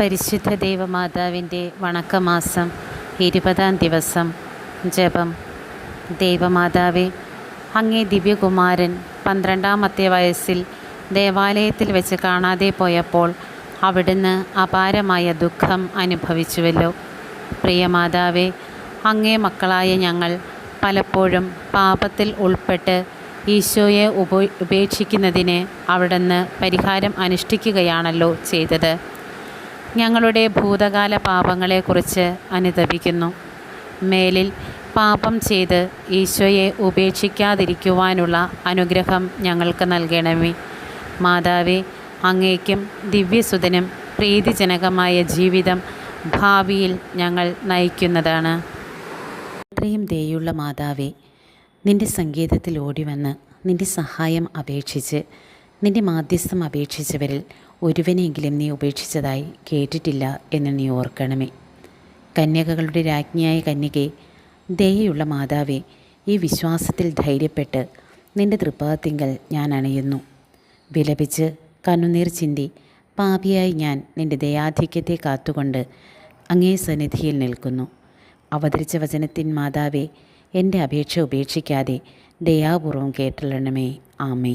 പരിശുദ്ധ ദേവമാതാവിന്റെ വണക്കമാസം ഇരുപതാം ദിവസം ജപം. ദേവമാതാവെ അങ്ങേ ദിവ്യകുമാരൻ പന്ത്രണ്ടാമത്തെ വയസ്സിൽ ദേവാലയത്തിൽ വെച്ച് കാണാതെ പോയപ്പോൾ അവിടുന്ന് അപാരമായ ദുഃഖം അനുഭവിച്ചുവല്ലോ. പ്രിയമാതാവേ അങ്ങേ മക്കളായ ഞങ്ങൾ പലപ്പോഴും പാപത്തിൽ ഉൾപ്പെട്ട് ഈശോയെ ഉപ ഉപേക്ഷിക്കുന്നതിന് അവിടുന്ന് പരിഹാരം അനുഷ്ഠിക്കുകയാണല്ലോ ചെയ്തത്. ഞങ്ങളുടെ ഭൂതകാല പാപങ്ങളെക്കുറിച്ച് അനുതപിക്കുന്നു. മേലിൽ പാപം ചെയ്ത് ഈശോയെ ഉപേക്ഷിക്കാതിരിക്കുവാനുള്ള അനുഗ്രഹം ഞങ്ങൾക്ക് നൽകണമേ. മാതാവേ അങ്ങേക്കും ദിവ്യസുതനും പ്രീതിജനകമായ ജീവിതം ഭാവിയിൽ ഞങ്ങൾ നയിക്കുന്നതാണ്. ഇത്രയും ദയുള്ള മാതാവേ നിന്റെ സങ്കേതത്തിൽ ഓടിവന്ന് നിന്റെ സഹായം അപേക്ഷിച്ച് നിന്റെ മാധ്യസ്ഥം അപേക്ഷിച്ചവരിൽ ഒരുവനെങ്കിലും നീ ഉപേക്ഷിച്ചതായി കേട്ടിട്ടില്ല എന്ന് നീ ഓർക്കണമേ. കന്യകകളുടെ രാജ്ഞിയായ കന്യകെ ദയയുള്ള മാതാവേ ഈ വിശ്വാസത്തിൽ ധൈര്യപ്പെട്ട് നിന്റെ തൃപ്പാത്തിങ്കൽ ഞാൻ അണയുന്നു. വിലപിച്ച് കണ്ണുനീർ ചിന്തി പാപിയായി ഞാൻ നിന്റെ ദയാധിക്യത്തെ കാത്തുകൊണ്ട് അങ്ങേ സന്നിധിയിൽ നിൽക്കുന്നു. അവതരിച്ച വചനത്തിൻ മാതാവേ എന്റെ അപേക്ഷ ഉപേക്ഷിക്കാതെ ദയാപൂർവം കേട്ടലണമേ ആമേ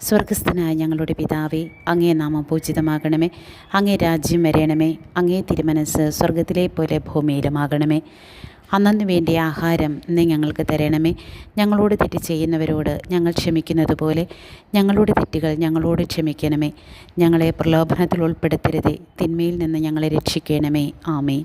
സ്വർഗസ്ഥനായ ഞങ്ങളുടെ പിതാവേ അങ്ങേ നാമം പൂജിതമാകണമേ. അങ്ങേ രാജ്യം വരയണമേ അങ്ങേ തിരുമനസ് സ്വർഗത്തിലെ പോലെ ഭൂമിയിലുമാകണമേ. അന്നു വേണ്ടിയ ആഹാരം ഇന്ന് ഞങ്ങൾക്ക് തരണമേ. ഞങ്ങളോട് തെറ്റ് ചെയ്യുന്നവരോട് ഞങ്ങൾ ക്ഷമിക്കുന്നത് പോലെ ഞങ്ങളുടെ തെറ്റുകൾ ഞങ്ങളോട് ക്ഷമിക്കണമേ. ഞങ്ങളെ പ്രലോഭനത്തിൽ ഉൾപ്പെടുത്തരുതേ. തിന്മയിൽ നിന്ന് ഞങ്ങളെ രക്ഷിക്കണമേ. ആമേൻ.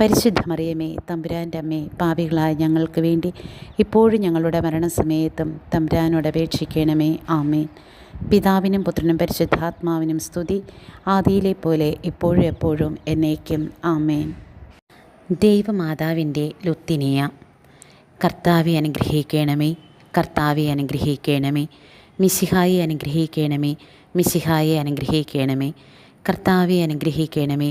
പരിശുദ്ധ മറിയമേ തമ്പുരാന്റെ അമ്മേ പാപികളായ ഞങ്ങൾക്ക് വേണ്ടി ഇപ്പോഴും ഞങ്ങളുടെ മരണസമയത്തും തമ്പുരാനോട് അപേക്ഷിക്കണമേ ആമേൻ. പിതാവിനും പുത്രനും പരിശുദ്ധാത്മാവിനും സ്തുതി ആദിയിലെ പോലെ ഇപ്പോഴും എപ്പോഴും എന്നേക്കും ആമേൻ. ദൈവമാതാവിന്റെ ലുത്തിനിയ കർത്താവെ അനുഗ്രഹിക്കണമേ കർത്താവെ അനുഗ്രഹിക്കണമേ മിശിഹായെ അനുഗ്രഹിക്കണമേ മിശിഹായെ അനുഗ്രഹിക്കണമേ കർത്താവെ അനുഗ്രഹിക്കണമേ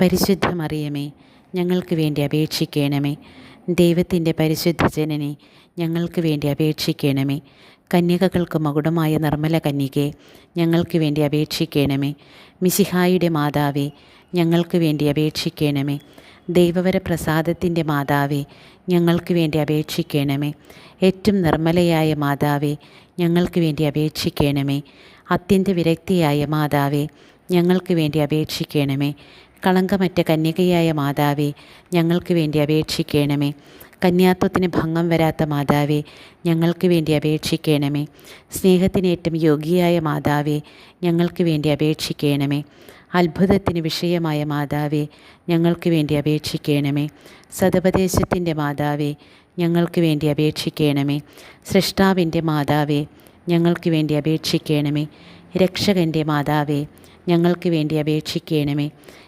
പരിശുദ്ധ മറിയമേ ഞങ്ങൾക്ക് വേണ്ടി അപേക്ഷിക്കണമേ. ദൈവത്തിന്റെ പരിശുദ്ധ ജനനെ ഞങ്ങൾക്ക് വേണ്ടി അപേക്ഷിക്കണമേ. കന്യകകൾക്ക് മകുടമായ നിർമ്മല കന്യകെ ഞങ്ങൾക്ക് വേണ്ടി അപേക്ഷിക്കണമേ. മിശിഹായുടെ മാതാവേ ഞങ്ങൾക്ക് വേണ്ടി അപേക്ഷിക്കണമേ. ദൈവവര പ്രസാദത്തിന്റെ മാതാവേ ഞങ്ങൾക്ക് വേണ്ടി അപേക്ഷിക്കണമേ. ഏറ്റവും നിർമ്മലയായ മാതാവേ ഞങ്ങൾക്ക് വേണ്ടി അപേക്ഷിക്കണമേ. അത്യന്ത വിരക്തിയായ മാതാവേ ഞങ്ങൾക്ക് വേണ്ടി അപേക്ഷിക്കണമേ. കളങ്കമറ്റ കന്യകയായ മാതാവേ ഞങ്ങൾക്ക് വേണ്ടി അപേക്ഷിക്കണമേ. കന്യാത്വത്തിന് ഭംഗം വരാത്ത മാതാവേ ഞങ്ങൾക്ക് വേണ്ടി അപേക്ഷിക്കണമേ. സ്നേഹത്തിനേറ്റം യോഗിയായ മാതാവേ ഞങ്ങൾക്ക് വേണ്ടി അപേക്ഷിക്കണമേ. അത്ഭുതത്തിന് വിഷയമായ മാതാവേ ഞങ്ങൾക്ക് വേണ്ടി അപേക്ഷിക്കണമേ. സതുപദേശത്തിന്റെ മാതാവേ ഞങ്ങൾക്ക് വേണ്ടി അപേക്ഷിക്കണമേ. സൃഷ്ടാവിന്റെ മാതാവേ ഞങ്ങൾക്ക് വേണ്ടി അപേക്ഷിക്കണമേ. രക്ഷകന്റെ മാതാവേ ഞങ്ങൾക്ക് വേണ്ടി അപേക്ഷിക്കണമേ.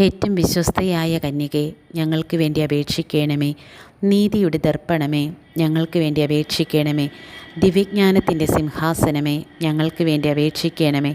ഏറ്റവും വിശ്വസ്തയായ കന്യകെ ഞങ്ങൾക്ക് വേണ്ടി അപേക്ഷിക്കണമേ. നീതിയുടെ ദർപ്പണമേ ഞങ്ങൾക്ക് വേണ്ടി അപേക്ഷിക്കണമേ. ദിവ്യജ്ഞാനത്തിന്റെ സിംഹാസനമേ ഞങ്ങൾക്ക് വേണ്ടി അപേക്ഷിക്കണമേ.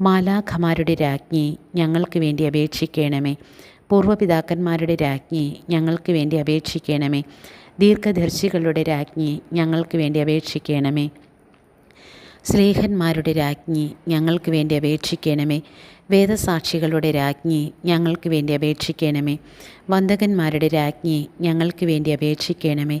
മാലാഖമാരുടെ രാജ്ഞി ഞങ്ങൾക്ക് വേണ്ടി അപേക്ഷിക്കണമേ. പൂർവപിതാക്കന്മാരുടെ രാജ്ഞി ഞങ്ങൾക്ക് വേണ്ടി അപേക്ഷിക്കണമേ. ദീർഘദർശികളുടെ രാജ്ഞി ഞങ്ങൾക്ക് വേണ്ടി അപേക്ഷിക്കണമേ. സ്നേഹന്മാരുടെ രാജ്ഞി ഞങ്ങൾക്ക് വേണ്ടി അപേക്ഷിക്കണമേ. വേദസാക്ഷികളുടെ രാജ്ഞി ഞങ്ങൾക്ക് വേണ്ടി അപേക്ഷിക്കണമേ. വന്ദകന്മാരുടെ രാജ്ഞി ഞങ്ങൾക്ക് വേണ്ടി അപേക്ഷിക്കണമേ.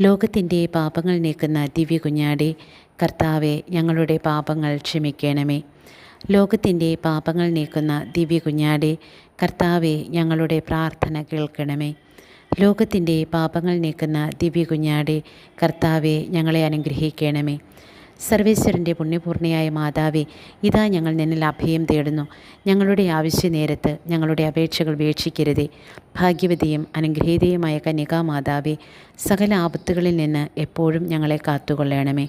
ലോകത്തിന്റെ പാപങ്ങൾ നീക്കുന്ന ദിവ്യ കുഞ്ഞാടെ കർത്താവെ ഞങ്ങളുടെ പാപങ്ങൾ ക്ഷമിക്കണമേ. ലോകത്തിന്റെ പാപങ്ങൾ നീക്കുന്ന ദിവ്യ കുഞ്ഞാടെ കർത്താവെ ഞങ്ങളുടെ പ്രാർത്ഥന കേൾക്കണമേ. ലോകത്തിന്റെ പാപങ്ങൾ നീക്കുന്ന ദിവ്യ കുഞ്ഞാടെ കർത്താവെ ഞങ്ങളെ അനുഗ്രഹിക്കണമേ. സർവേശ്വരന്റെ പുണ്യപൂർണയായ മാതാവേ ഇതാ ഞങ്ങൾ നിന്നിൽ അഭയം തേടുന്നു. ഞങ്ങളുടെ ആവശ്യ നേരത്ത് ഞങ്ങളുടെ അപേക്ഷകൾ വീക്ഷിക്കരുതേ. ഭാഗ്യവതിയും അനുഗ്രഹീതയുമായ കന്യകാമാതാവേ സകല ആപത്തുകളിൽ നിന്ന് എപ്പോഴും ഞങ്ങളെ കാത്തുകൊള്ളണമേ.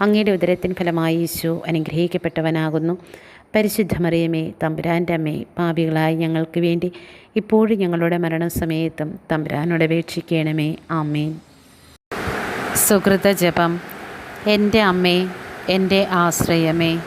അങ്ങയുടെ ഉദരത്തിൻ ഫലമായി യേശു അനുഗ്രഹിക്കപ്പെട്ടവനാകുന്നു. പരിശുദ്ധ മറിയമേ തമ്പുരാന്റെ അമ്മേ പാപികളായ ഞങ്ങൾക്ക് വേണ്ടി ഇപ്പോഴും ഞങ്ങളുടെ മരണസമയത്തും തമ്പുരാനോട് അപേക്ഷിക്കണമേ. ആമേൻ. സുഹൃത ജപം. എന്റെ അമ്മേ എന്റെ ആശ്രയമേ